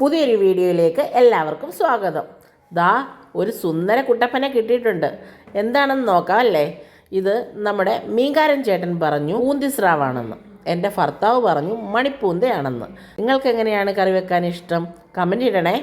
പുതിയൊരു വീഡിയോയിലേക്ക് എല്ലാവർക്കും സ്വാഗതം. ദാ ഒരു സുന്ദര കുട്ടപ്പനെ കിട്ടിയിട്ടുണ്ട്. എന്താണെന്ന് നോക്കാം അല്ലേ? ഇത് നമ്മുടെ മീൻകാരൻ ചേട്ടൻ പറഞ്ഞു പൂന്തിസ്രാവാണെന്ന്. എന്റെ ഭർത്താവ് പറഞ്ഞു മണിപ്പൂന്തയാണെന്ന്. നിങ്ങൾക്ക് എങ്ങനെയാണ് കറി വെക്കാൻ ഇഷ്ടം? കമന്റ് ഇടണേ.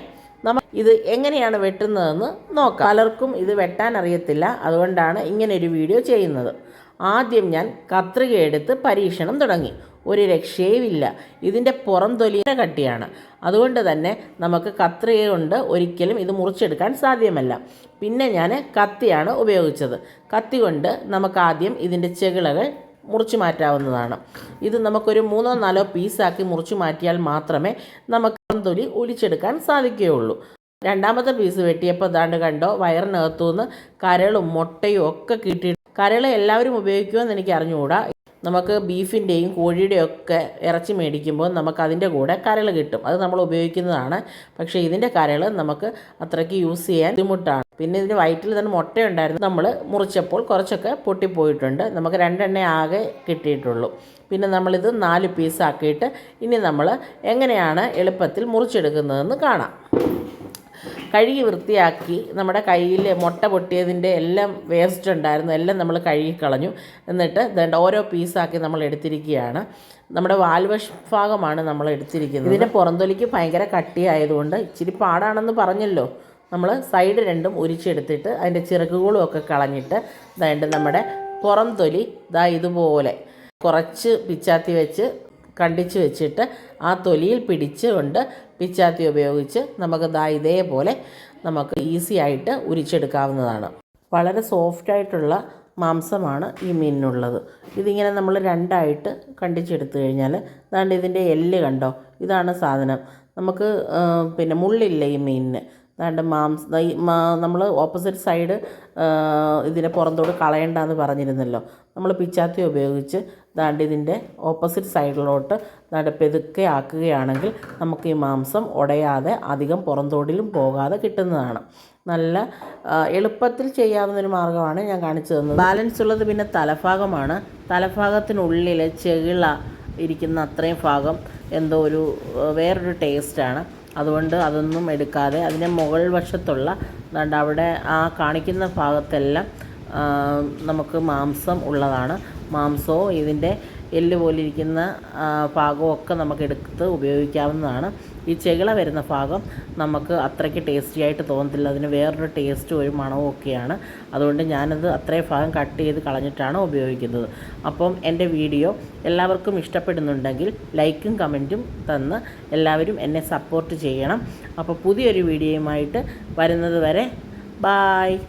നമ്മൾ ഇത് എങ്ങനെയാണ് വെട്ടുന്നതെന്ന് നോക്കാം. പലർക്കും ഇത് വെട്ടാൻ അറിയത്തില്ല. അതുകൊണ്ടാണ് ഇങ്ങനെ ഒരു വീഡിയോ ചെയ്യുന്നത്. ആദ്യം ഞാൻ കത്രിക എടുത്ത് പരീക്ഷണം തുടങ്ങി. ഒരു രക്ഷയുമില്ല. ഇതിന്റെ പുറം തൊലിയുടെ കട്ടിയാണ്. അതുകൊണ്ട് തന്നെ നമുക്ക് കത്രിക കൊണ്ട് ഒരിക്കലും ഇത് മുറിച്ചെടുക്കാൻ സാധ്യമല്ല. പിന്നെ ഞാൻ കത്തിയാണ് ഉപയോഗിച്ചത്. കത്തി കൊണ്ട് നമുക്ക് ആദ്യം ഇതിന്റെ ചെകിളകൾ മുറിച്ചു മാറ്റാവുന്നതാണ്. ഇത് നമുക്കൊരു മൂന്നോ നാലോ പീസാക്കി മുറിച്ചു മാറ്റിയാൽ മാത്രമേ നമുക്ക് തൊലി ഒലിച്ചെടുക്കാൻ സാധിക്കുകയുള്ളൂ. രണ്ടാമത്തെ പീസ് വെട്ടിയപ്പോൾ ദാണ്ട് കണ്ടോ? വയറിനകത്തുനിന്ന് കരളും മുട്ടയും ഒക്കെ കിട്ടിയിട്ട് കരൾ എല്ലാവരും ഉപയോഗിക്കുമെന്ന് എനിക്ക് അറിഞ്ഞുകൂടാ നമുക്ക് ബീഫിന്റെയും കോഴിയുടെയും ഒക്കെ ഇറച്ചി മേടിക്കുമ്പോൾ നമുക്ക് അതിന്റെ കൂടെ കരൾ കിട്ടും. അത് നമ്മൾ ഉപയോഗിക്കുന്നതാണ്. പക്ഷേ ഇതിന്റെ കരൾ നമുക്ക് അത്രയ്ക്ക് യൂസ് ചെയ്യാൻ ബുദ്ധിമുട്ടാണ്. പിന്നെ ഇതിന്റെ വയറ്റിൽ തന്നെ മുട്ടയുണ്ടായിരുന്നു. നമ്മൾ മുറിച്ചപ്പോൾ കുറച്ചൊക്കെ പൊട്ടിപ്പോയിട്ടുണ്ട്. നമുക്ക് രണ്ടെണ്ണ ആകെ കിട്ടിയിട്ടുള്ളൂ. പിന്നെ നമ്മളിത് നാല് പീസാക്കിയിട്ട് ഇനി നമ്മൾ എങ്ങനെയാണ് എളുപ്പത്തിൽ മുറിച്ചെടുക്കുന്നതെന്ന് കാണാം. കഴുകി വൃത്തിയാക്കി നമ്മുടെ കയ്യിൽ മുട്ട പൊട്ടിയതിന്റെ എല്ലാം വേസ്റ്റ് ഉണ്ടായിരുന്നു. എല്ലാം നമ്മൾ കഴുകി കളഞ്ഞു എന്നിട്ട് ദണ്ട് ഓരോ പീസാക്കി നമ്മൾ എടുത്തിരിക്കുകയാണ്. നമ്മുടെ വാൽവശ് ഭാഗമാണ് നമ്മൾ എടുത്തിരിക്കുന്നത്. ഇതിന്റെ പുറന്തൊലിക്ക് ഭയങ്കര കട്ടിയായതുകൊണ്ട് ഇച്ചിരി പാടാണെന്ന് പറഞ്ഞല്ലോ. നമ്മൾ സൈഡ് രണ്ടും ഉരിച്ചെടുത്തിട്ട് അതിന്റെ ചിറകുകളും ഒക്കെ കളഞ്ഞിട്ട് ദണ്ട് നമ്മുടെ പുറം തൊലി ദാ ഇതുപോലെ കുറച്ച് പിച്ചാത്തി വെച്ച് കണ്ടിച്ച് വെച്ചിട്ട് ആ തൊലിയിൽ പിടിച്ചുകൊണ്ട് പിച്ചാത്തി ഉപയോഗിച്ച് നമുക്ക് ദാ ഇതേപോലെ നമുക്ക് ഈസി ആയിട്ട് ഉരിച്ചെടുക്കാവുന്നതാണ്. വളരെ സോഫ്റ്റായിട്ടുള്ള മാംസമാണ് ഈ മീനിനുള്ളത്. ഇതിങ്ങനെ നമ്മൾ രണ്ടായിട്ട് കണ്ടിച്ചെടുത്തു കഴിഞ്ഞാൽ അതാണ്ട് ഇതിന്റെ എല്ല് കണ്ടോ? ഇതാണ് സാധനം. നമുക്ക് പിന്നെ മുള്ളില്ല ഈ മീനിന്? അതാണ്ട് മാംസ നമ്മൾ ഓപ്പോസിറ്റ് സൈഡ് ഇതിനെ പുറത്തോട് കളയണ്ടെന്ന് പറഞ്ഞിരുന്നല്ലോ. നമ്മൾ പിച്ചാത്തി ഉപയോഗിച്ച് ദാണ്ട് ഇതിന്റെ ഓപ്പോസിറ്റ് സൈഡിലോട്ട് ദാണ്ട് പെതുക്കെ ആക്കുകയാണെങ്കിൽ നമുക്ക് ഈ മാംസം ഉടയാതെ അധികം പുറന്തോടിലും പോകാതെ കിട്ടുന്നതാണ്. നല്ല എളുപ്പത്തിൽ ചെയ്യാവുന്നൊരു മാർഗമാണ് ഞാൻ കാണിച്ചു തന്നത്. ബാലൻസ് ഉള്ളത് പിന്നെ തലഭാഗമാണ്. തലഭാഗത്തിനുള്ളിൽ ചെകിള ഇരിക്കുന്ന അത്രയും ഭാഗം എന്തോ ഒരു വേറൊരു ടേസ്റ്റാണ്. അതുകൊണ്ട് അതൊന്നും എടുക്കാതെ അതിന്റെ മുകൾ വശത്തുള്ള അവിടെ ആ കാണിക്കുന്ന ഭാഗത്തെല്ലാം നമുക്ക് മാംസം ഉള്ളതാണ്. മാംസവും ഇതിന്റെ എല്ല് പോലിരിക്കുന്ന ഒക്കെ നമുക്ക് എടുത്ത് ഉപയോഗിക്കാവുന്നതാണ്. ഈ ചെകിള വരുന്ന ഭാഗം നമുക്ക് അത്രയ്ക്ക് ടേസ്റ്റി ആയിട്ട് തോന്നത്തില്ല. അതിന് വേറൊരു ടേസ്റ്റും ഒരു മണവും ഒക്കെയാണ്. അതുകൊണ്ട് ഞാനത് അത്രയും ഭാഗം കട്ട് ചെയ്ത് കളഞ്ഞിട്ടാണ് ഉപയോഗിക്കുന്നത്. അപ്പം എന്റെ വീഡിയോ എല്ലാവർക്കും ഇഷ്ടപ്പെടുന്നുണ്ടെങ്കിൽ ലൈക്കും കമന്റും തന്ന് എല്ലാവരും എന്നെ സപ്പോർട്ട് ചെയ്യണം. അപ്പോൾ പുതിയൊരു വീഡിയോയുമായിട്ട് വരുന്നത് വരെ ബായ്